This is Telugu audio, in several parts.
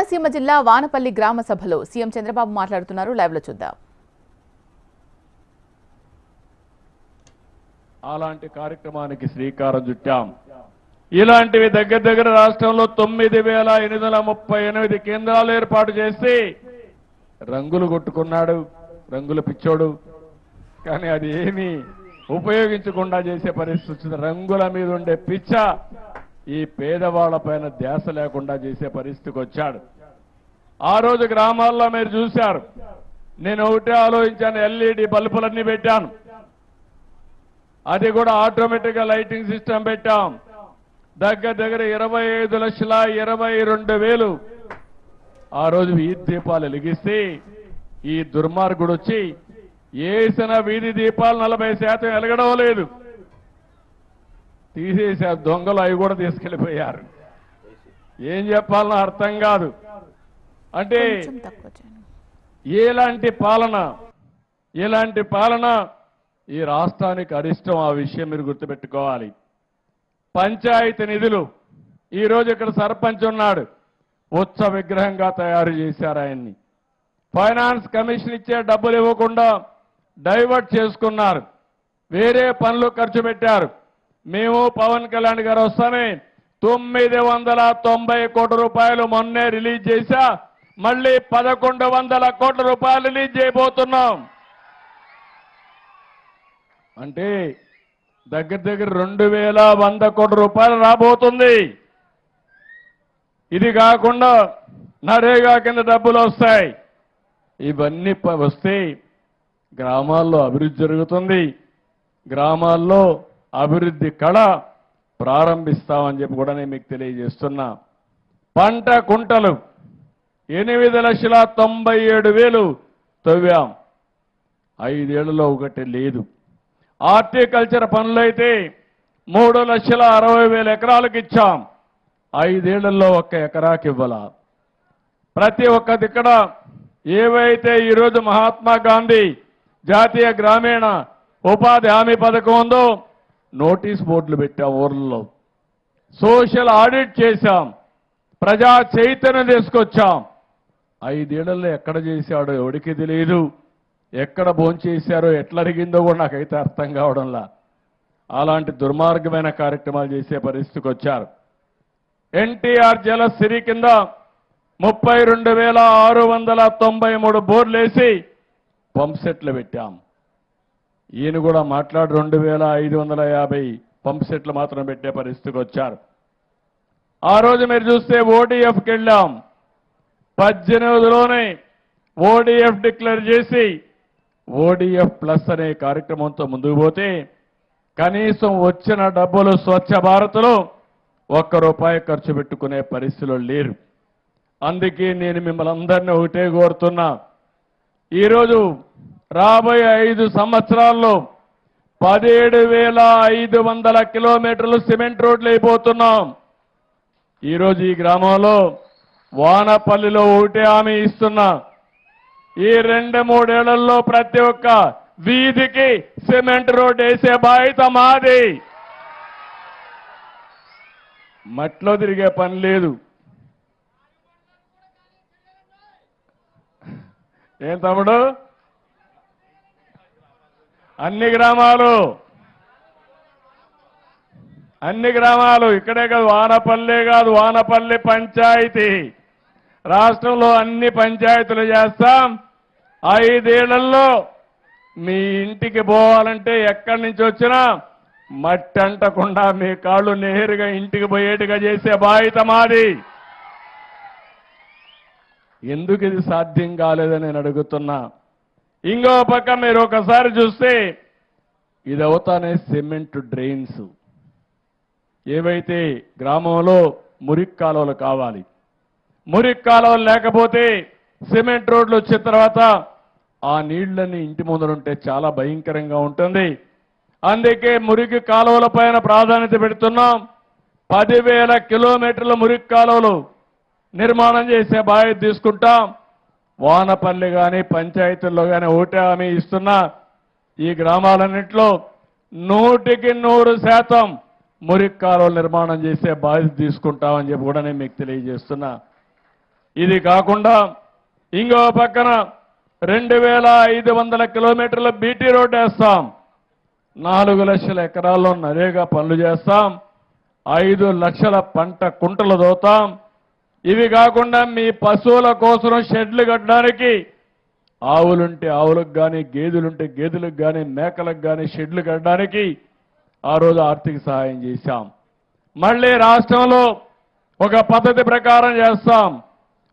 కోనసీమ జిల్లా వానపల్లి గ్రామ సభలో సీఎం చంద్రబాబు మాట్లాడుతున్నారు. లైవ్లో చూద్దాం. అలాంటి కార్యక్రమానికి శ్రీకారం చుట్టాం. ఇలాంటివి దగ్గర దగ్గర రాష్ట్రంలో తొమ్మిది వేల ఎనిమిది వందల ముప్పై ఎనిమిది కేంద్రాలు ఏర్పాటు చేసి రంగులు కొట్టుకున్నాడు రంగుల పిచ్చోడు. కానీ అది ఏమీ ఉపయోగించకుండా చేసే పరిస్థితి వచ్చింది. రంగుల మీద ఉండే పిచ్చ ఈ పేదవాళ్ళ పైన ధ్యాస లేకుండా చేసే పరిస్థితికి వచ్చాడు. ఆ రోజు గ్రామాల్లో మీరు చూశారు. నేను ఒకటే ఆలోచించాను ఎల్ఈడి బల్బులన్నీ పెట్టాను. అది కూడా ఆటోమేటిక్గా లైటింగ్ సిస్టమ్ పెట్టాం. దగ్గర దగ్గర ఇరవై ఐదు లక్షల ఇరవై రెండు వేలు. ఆ రోజు వీధి దీపాలు వెలిగిస్తే ఈ దుర్మార్గుడు వచ్చి వేసిన వీధి దీపాలు నలభై శాతం వెలగడం లేదు. తీసేసారు దొంగలు అవి కూడా తీసుకెళ్ళిపోయారు ఏం చెప్పాలనో అర్థం కాదు. అంటే. ఎలాంటి పాలన ఎలాంటి పాలన? ఈ రాష్ట్రానికి అరిష్టం ఆ విషయం మీరు గుర్తుపెట్టుకోవాలి. పంచాయతీ నిధులు. ఈ రోజు ఇక్కడ సర్పంచ్ ఉన్నాడు. ఉత్సవ విగ్రహంగా తయారు చేశారు ఆయన్ని. ఫైనాన్స్ కమిషన్ ఇచ్చే డబ్బులు ఇవ్వకుండా డైవర్ట్ చేసుకున్నారు. వేరే పనులు ఖర్చు పెట్టారు. మేము పవన్ కళ్యాణ్ గారు వస్తామే. తొమ్మిది వందల తొంభై కోట్ల రూపాయలు మొన్నే రిలీజ్ చేశా. మళ్ళీ పదకొండు వందల కోట్ల రూపాయలు రిలీజ్ చేయబోతున్నాం. అంటే దగ్గర దగ్గర రెండు వేల వంద కోట్ల రూపాయలు రాబోతుంది. ఇది కాకుండా నరేగా కింద డబ్బులు వస్తాయి. ఇవన్నీ వస్తే గ్రామాల్లో అభివృద్ధి జరుగుతుంది. గ్రామాల్లో అభివృద్ధి కళ ప్రారంభిస్తామని చెప్పి కూడా నేను మీకు తెలియజేస్తున్నా. పంట కుంటలు ఎనిమిది లక్షల తొంభై ఏడు వేలు తవ్వాం. ఐదేళ్ళలో ఒకటి లేదు. హార్టికల్చర్ పనులైతే మూడు లక్షల అరవై వేల ఎకరాలకు ఇచ్చాం. ఐదేళ్ళలో ఒక్క ఎకరాకి ఇవ్వాల. ప్రతి ఒక్క దిక్కడ ఏవైతే ఈరోజు మహాత్మా గాంధీ జాతీయ గ్రామీణ ఉపాధి హామీ పథకం ఉందో నోటీస్ బోర్డులు పెట్టాం ఊర్లలో సోషల్ ఆడిట్ చేశాం. ప్రజా చైతన్యం తీసుకొచ్చాం. ఐదేళ్ళలో ఎక్కడ చేశాడో ఎవడికి తెలియదు ఎక్కడ భోంచేశారో ఎట్లా కూడా నాకైతే అర్థం కావడంలా. అలాంటి దుర్మార్గమైన కార్యక్రమాలు చేసే పరిస్థితికి వచ్చారు. ఎన్టీఆర్ జలసిరి కింద ముప్పై రెండు వేల ఆరు వందల తొంభై మూడు బోర్లు వేసి పంప్ పెట్టాం. ఈయన కూడా మాట్లాడి రెండు వేల ఐదు వందల యాభై పంప్ సెట్లు మాత్రం పెట్టే పరిస్థితికి వచ్చారు. ఆ రోజు మీరు చూస్తే ఓడిఎఫ్కి వెళ్ళాం. పద్దెనిమిదిలోనే ఓడిఎఫ్ డిక్లేర్ చేసి ఓడిఎఫ్ ప్లస్ అనే కార్యక్రమంతో ముందుకు పోతే కనీసం వచ్చిన డబ్బులు స్వచ్ఛ భారత్లో ఒక్క రూపాయి ఖర్చు పెట్టుకునే పరిస్థితులు లేరు. అందుకే నేను మిమ్మల్ని అందరినీ ఒకటే కోరుతున్నా. ఈరోజు రాబోయే ఐదు సంవత్సరాల్లో పదిహేడు వేల ఐదు వందల కిలోమీటర్లు సిమెంట్ రోడ్లు అయిపోతున్నాం. ఈరోజు ఈ గ్రామంలో వానపల్లిలో ఒకటే హామీ ఇస్తున్నా. ఈ రెండు మూడేళ్ళలో ప్రతి ఒక్క వీధికి సిమెంట్ రోడ్ వేసే బాధ్యత మాది. మట్లో తిరిగే పని లేదు. ఏం తమ్ముడు? అన్ని గ్రామాలు. అన్ని గ్రామాలు. ఇక్కడే కాదు వానపల్లె కాదు వానపల్లి పంచాయతీ. రాష్ట్రంలో అన్ని పంచాయతీలు చేస్తాం. ఐదేళ్ళలో మీ ఇంటికి పోవాలంటే ఎక్కడి నుంచి వచ్చినా మట్టి అంటకుండా మీ కాళ్ళు నేరుగా ఇంటికి పోయేట్టుగా చేసే బాధ్యత మాది. ఎందుకు ఇది సాధ్యం కాలేదని నేను అడుగుతున్నా. ఇంకో పక్క మీరు ఒకసారి చూస్తే ఇది అవుతానే సిమెంట్ డ్రైన్స్. ఏవైతే గ్రామంలో మురికి కాలువలు కావాలి. మురికి కాలువలు లేకపోతే సిమెంట్ రోడ్లు వచ్చిన తర్వాత ఆ నీళ్ళన్నీ ఇంటి ముందరుంటే చాలా భయంకరంగా ఉంటుంది. అందుకే మురికి కాలువల పైన ప్రాధాన్యత పెడుతున్నాం. పదివేల కిలోమీటర్ల మురికి కాలువలు నిర్మాణం చేసే బాధ్యత తీసుకుంటాం. వానపల్లి కానీ పంచాయతీల్లో కానీ ఓటే హామీ ఇస్తున్న. ఈ గ్రామాలన్నింటిలో నూటికి నూరు శాతం మురికి కాలువలు నిర్మాణం చేసే బాధ్యత తీసుకుంటామని చెప్పి కూడా నేను మీకు తెలియజేస్తున్నా. ఇది కాకుండా ఇంకో పక్కన రెండు వేల ఐదు వందల కిలోమీటర్ల బీటీ రోడ్ వేస్తాం. నాలుగు లక్షల ఎకరాల్లో నరేగా పనులు చేస్తాం. ఐదు లక్షల పంట కుంటలు దోతాం. ఇవి కాకుండా మీ పశువుల కోసం షెడ్లు కట్టడానికి ఆవులుంటే ఆవులకు కానీ గేదెలుంటే గేదెలకు కానీ మేకలకు కానీ షెడ్లు కట్టడానికి ఆ రోజు ఆర్థిక సహాయం చేశాం. మళ్ళీ రాష్ట్రంలో ఒక పద్ధతి ప్రకారం చేస్తాం.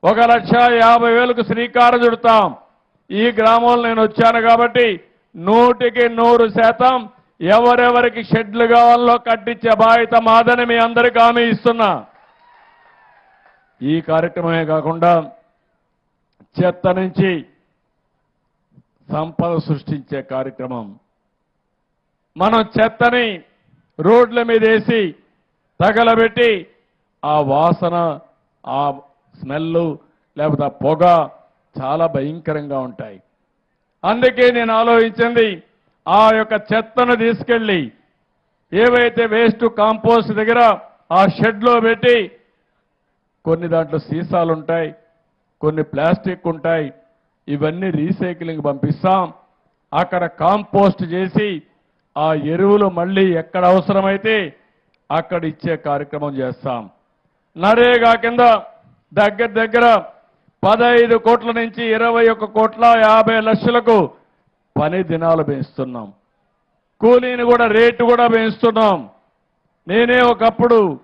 ఒక లక్ష యాభై వేలకు శ్రీకారం చుడతాం. ఈ గ్రామంలో నేను వచ్చాను కాబట్టి నూటికి నూరు శాతం ఎవరెవరికి షెడ్లు కావాలో కట్టించే బాధ్యత మాదని మీ అందరికీ హామీ ఇస్తున్నా. ఈ కార్యక్రమమే కాకుండా చెత్త నుంచి సంపద సృష్టించే కార్యక్రమం. మనం చెత్తని రోడ్ల మీద వేసి తగలబెట్టి ఆ వాసన ఆ స్మెల్ లేకపోతే ఆ పొగ చాలా భయంకరంగా ఉంటాయి. అందుకే నేను ఆలోచించింది ఆ యొక్క చెత్తను తీసుకెళ్ళి ఏవైతే వేస్ట్ కాంపోస్ట్ దగ్గర ఆ షెడ్లో పెట్టి కొన్ని దాంట్లో సీసాలు ఉంటాయి కొన్ని ప్లాస్టిక్ ఉంటాయి ఇవన్నీ రీసైక్లింగ్ పంపిస్తాం. అక్కడ కాంపోస్ట్ చేసి ఆ ఎరువులు మళ్ళీ ఎక్కడ అవసరమైతే అక్కడ ఇచ్చే కార్యక్రమం చేస్తాం. నరేగా కింద దగ్గర దగ్గర పదహైదు కోట్ల నుంచి ఇరవై ఒక్క కోట్ల యాభై లక్షలకు పని దినాలు పెంచుతున్నాం. కూలీని కూడా రేటు కూడా పెంచుతున్నాం. నేనే ఒకప్పుడు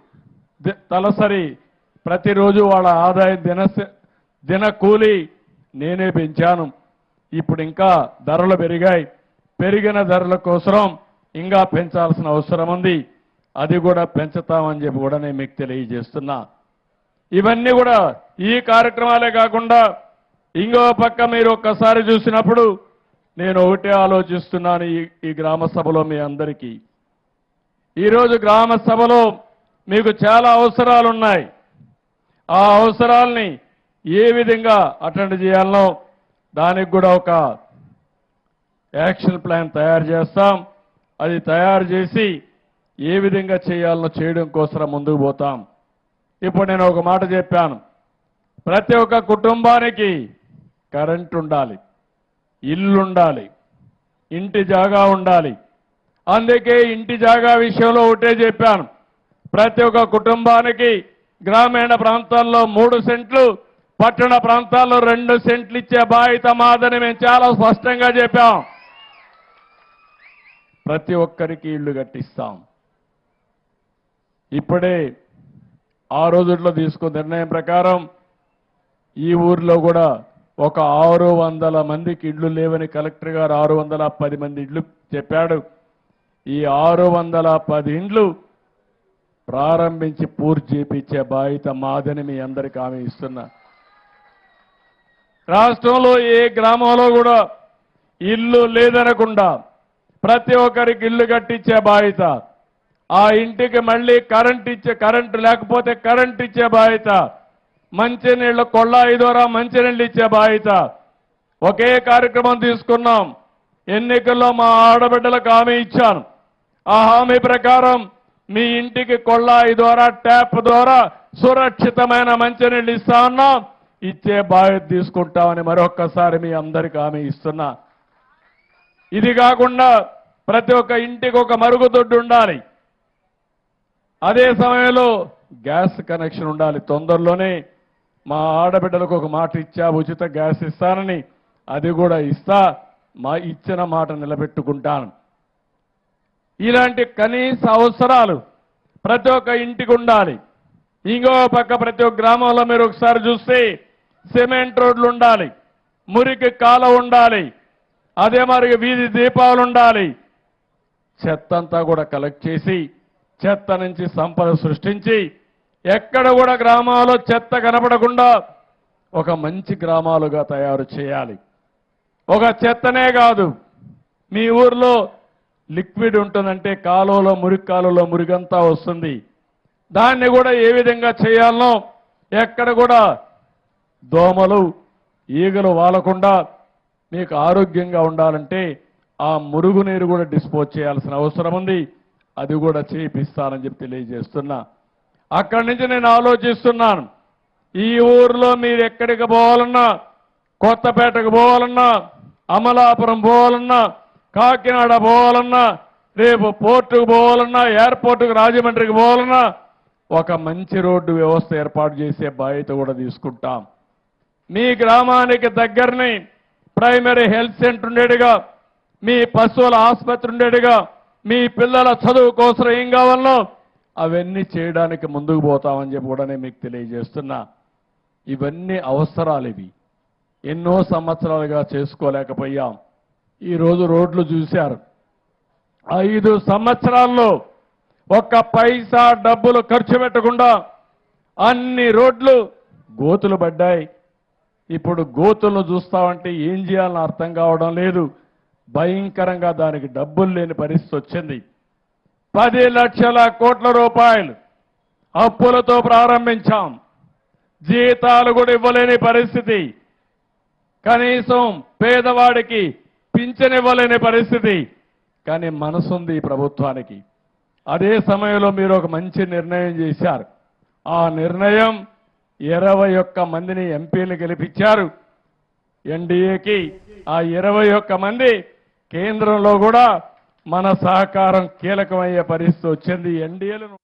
తలసరి ప్రతిరోజు వాళ్ళ ఆదాయం దిన దిన కూలి నేనే పెంచాను. ఇప్పుడు ఇంకా ధరలు పెరిగాయి. పెరిగిన ధరల కోసం ఇంకా పెంచాల్సిన అవసరం ఉంది. అది కూడా పెంచుతామని చెప్పి కూడా నేను మీకు తెలియజేస్తున్నా. ఇవన్నీ కూడా ఈ కార్యక్రమాలే కాకుండా ఇంకో పక్క మీరు ఒక్కసారి చూసినప్పుడు నేను ఒకటే ఆలోచిస్తున్నాను ఈ ఈ గ్రామ సభలో మీ అందరికీ. ఈరోజు గ్రామ సభలో మీకు చాలా అవసరాలు ఉన్నాయి ఆ అవసరాల్ని ఏ విధంగా అటెండ్ చేయాలనో దానికి కూడా ఒక యాక్షన్ ప్లాన్ తయారు చేస్తాం. అది తయారు చేసి ఏ విధంగా చేయాలనో చేయడం కోసం ముందుకు పోతాం. ఇప్పుడు నేను ఒక మాట చెప్పాను. ప్రతి ఒక్క కుటుంబానికి కరెంట్ ఉండాలి ఇల్లు ఉండాలి ఇంటి జాగా ఉండాలి. అందుకే ఇంటి జాగా విషయంలో ఒకటే చెప్పాను. ప్రతి ఒక్క కుటుంబానికి గ్రామీణ ప్రాంతాల్లో మూడు సెంట్లు పట్టణ ప్రాంతాల్లో రెండు సెంట్లు ఇచ్చే బాధ్యత మాదని మేము చాలా స్పష్టంగా చెప్పాం. ప్రతి ఒక్కరికి ఇల్లు కట్టిస్తాం. ఇప్పుడే ఆ రోజుల్లో తీసుకున్న నిర్ణయం ప్రకారం ఈ ఊర్లో కూడా ఒక ఆరు వందల మందికి ఇళ్ళు లేవని కలెక్టర్ గారు ఆరు వందల పది మంది ఇళ్ళు చెప్పాడు. ఈ ఆరు వందల పది ఇండ్లు ప్రారంభించి పూర్తి చేపించే బాధ్యత మాదని మీ అందరికీ హామీ ఇస్తున్నా. రాష్ట్రంలో ఏ గ్రామంలో కూడా ఇల్లు లేదనకుండా ప్రతి ఒక్కరికి ఇల్లు కట్టించే బాధ్యత. ఆ ఇంటికి మళ్ళీ కరెంట్ ఇచ్చే కరెంటు లేకపోతే కరెంట్ ఇచ్చే బాధ్యత. మంచినీళ్ళ కొళ్ళాయి ద్వారా మంచినీళ్ళు ఇచ్చే బాధ్యత. ఒకే కార్యక్రమం తీసుకున్నాం. ఎన్నికల్లో మా ఆడబిడ్డలకు హామీ ఇచ్చాను. ఆ హామీ ప్రకారం మీ ఇంటికి కొళ్ళాయి ద్వారా ట్యాప్ ద్వారా సురక్షితమైన మంచినీళ్ళు ఇస్తా ఉన్నాం ఇచ్చే బాధ్యత తీసుకుంటామని మరొక్కసారి మీ అందరికీ హామీ ఇస్తున్నా. ఇది కాకుండా ప్రతి ఒక్క ఇంటికి ఒక మరుగుదొడ్డు ఉండాలి. అదే సమయంలో గ్యాస్ కనెక్షన్ ఉండాలి. తొందరలోనే మా ఆడబిడ్డలకు ఒక మాట ఇచ్చా ఉచిత గ్యాస్ ఇస్తానని అది కూడా ఇస్తా మా ఇచ్చిన మాట నిలబెట్టుకుంటాను. ఇలాంటి కనీస అవసరాలు ప్రతి ఒక్క ఇంటికి ఉండాలి. ఇంకో పక్క ప్రతి ఒక్క గ్రామంలో మీరు ఒకసారి చూస్తే సిమెంట్ రోడ్లు ఉండాలి మురికి కాల ఉండాలి అదే మరి వీధి దీపాలు ఉండాలి. చెత్త అంతా కూడా కలెక్ట్ చేసి చెత్త నుంచి సంపద సృష్టించి ఎక్కడ కూడా గ్రామాల్లో చెత్త కనపడకుండా ఒక మంచి గ్రామాలుగా తయారు చేయాలి. ఒక చెత్తనే కాదు మీ ఊర్లో లిక్విడ్ ఉంటుందంటే కాలువలో మురికి కాలువలో మురిగంతా వస్తుంది. దాన్ని కూడా ఏ విధంగా చేయాలనో ఎక్కడ కూడా దోమలు ఈగలు వాలకుండా మీకు ఆరోగ్యంగా ఉండాలంటే ఆ మురుగునీరు కూడా డిస్పోజ్ చేయాల్సిన అవసరం ఉంది. అది కూడా చేపిస్తానని చెప్పి తెలియజేస్తున్నా. అక్కడి నుంచి నేను ఆలోచిస్తున్నాను. ఈ ఊర్లో మీరు ఎక్కడికి పోవాలన్నా కొత్తపేటకు పోవాలన్నా అమలాపురం పోవాలన్నా కాకినాడ పోవాలన్నా రేపు పోర్టుకు పోవాలన్నా ఎయిర్పోర్టుకు రాజమండ్రికి పోవాలన్నా ఒక మంచి రోడ్డు వ్యవస్థ ఏర్పాటు చేసే బాధ్యత కూడా తీసుకుంటాం. మీ గ్రామానికి దగ్గరని ప్రైమరీ హెల్త్ సెంటర్ ఉండేట్టుగా మీ పశువుల ఆసుపత్రి ఉండేట్టుగా మీ పిల్లల చదువు కోసం ఏం కావాలనో అవన్నీ చేయడానికి ముందుకు పోతామని చెప్పి కూడా నేను మీకు తెలియజేస్తున్నా. ఇవన్నీ అవసరాలు ఇవి. ఎన్నో సంవత్సరాలుగా చేసుకోలేకపోయాం. ఈరోజు రోడ్లు చూశారు. ఐదు సంవత్సరాల్లో ఒక్క పైసా డబ్బులు ఖర్చు పెట్టకుండా అన్ని రోడ్లు గోతులు పడ్డాయి. ఇప్పుడు గోతులను చూస్తామంటే ఏం చేయాలని అర్థం కావడం లేదు. భయంకరంగా దానికి డబ్బులు లేని పరిస్థితి వచ్చింది. పది లక్షల కోట్ల రూపాయలు అప్పులతో ప్రారంభించాం. జీతాలు కూడా ఇవ్వలేని పరిస్థితి. కనీసం పేదవాడికి పింఛనివ్వలేని పరిస్థితి. కానీ మనసుంది ఈ ప్రభుత్వానికి. అదే సమయంలో మీరు ఒక మంచి నిర్ణయం చేశారు. ఆ నిర్ణయం ఇరవై ఒక్క మందిని ఎంపీలు గెలిపించారు. ఎన్డీఏకి ఆ ఇరవై ఒక్క మంది కేంద్రంలో కూడా మన సహకారం కీలకమయ్యే పరిస్థితి వచ్చింది. ఎన్డీఏలను